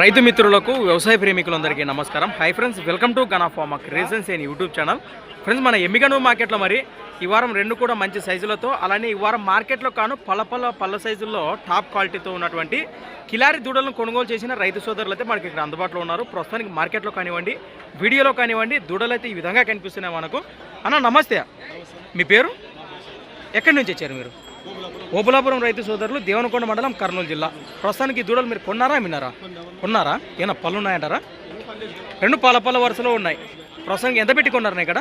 రైతు మిత్రులకు వ్యవసాయ ప్రేమికులందరికీ నమస్కారం. Hi friends welcome to Gana farmer creations and YouTube channel friends మన ఎమ్మిగనూరు మార్కెట్లో మరి ఈ వారం రెండు కూడా మంచి సైజులతో అలానే ఈ వారం మార్కెట్లో కాను పళ్ళ పళ్ళ పళ్ళ సైజుల్లో టాప్ క్వాలిటీతో ఉన్నటువంటి కిలారి దూడలను కొనుగోలు చేసిన రైతు సోదరులు అయితే మనకి ఇక్కడ అందుబాటులో ఉన్నారు. ప్రస్తుతానికి మార్కెట్లో కానివ్వండి వీడియోలో కానివ్వండి దూడలు అయితే ఈ విధంగా కనిపిస్తున్నాయి మనకు. అన్న నమస్తే. మీ పేరు? ఎక్కడి నుంచి వచ్చారు మీరు? ఓబులాపురం రైతు సోదరులు దేవనకొండ మండలం కర్నూలు జిల్లా. ప్రస్తుతానికి దూడలు మీరు కొన్నారా అమ్మినారా కొన్నారా? ఏమైనా పళ్ళు ఉన్నాయంటారా రెండు పాల పళ్ళ వరుసలో ఉన్నాయి. ప్రస్తుతానికి ఎంత పెట్టి ఇక్కడ?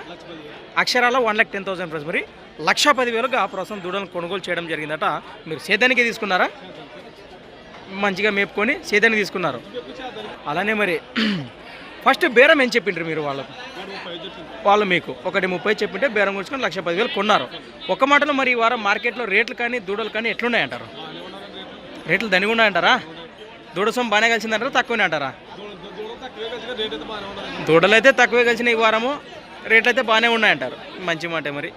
అక్షరాల one lakh ten thousand price మరి. లక్ష పదివేలుగా ప్రస్తుతం దూడలను కొనుగోలు చేయడం జరిగిందట. మీరు సేద్యానికి తీసుకున్నారా? మంచిగా మేపుకొని సేద్యానికి తీసుకున్నారు. అలానే మరి ఫస్ట్ బేరం ఏం చెప్పిండ్రు మీరు వాళ్ళకు? వాళ్ళు మీకు. ఒకటి ముప్పై చెప్పింటే బేరం కూర్చుకొని లక్ష పదివేలు కొన్నారు. ఒక మాటలో మరి ఈ వారం మార్కెట్లో రేట్లు కానీ దూడలు కానీ ఎట్లున్నాయంటారు? రేట్లు దండిగా ఉన్నాయంటారా? దూడ బాగానే కలిసిందంటారా తక్కువనే అంటారా? దూడలు అయితే తక్కువే కలిసిన ఈ వారము. రేట్లు అయితే బాగానే ఉన్నాయంటారు. మంచి మాట మరి.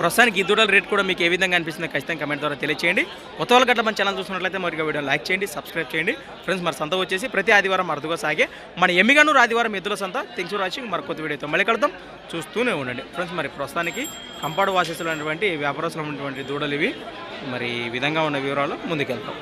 ప్రస్తుతానికి ఈ దూడల రేట్ కూడా మీకు ఏ విధంగా అనిపిస్తుంది ఖచ్చితంగా కమెంట్ ద్వారా తెలియచేయండి. కొత్త వాళ్ళ గట్ల మన ఛానల్ చూసినట్లయితే మరి వీడియో లైక్ చేయండి సబ్స్క్రైబ్ చేయండి. ఫ్రెండ్స్ మరి సంత వచ్చేసి ప్రతి ఆదివారం అరుదుగా సాగే మన ఎమ్మిగాను ఆదివారం ఎద్దుల సంత. థింగ్స్ రాసి మరి కొత్త వీడియోతో మళ్ళీ కడతాం చూస్తూనే ఉండండి. ఫ్రెండ్స్ మరి ప్రస్తుతానికి కంపాడు వాసెస్లో ఉన్నటువంటి వ్యాపారస్తులు ఉన్నటువంటి దూడలు ఇవి. మరి ఈ విధంగా ఉన్న వివరాలు ముందుకెళ్తాం.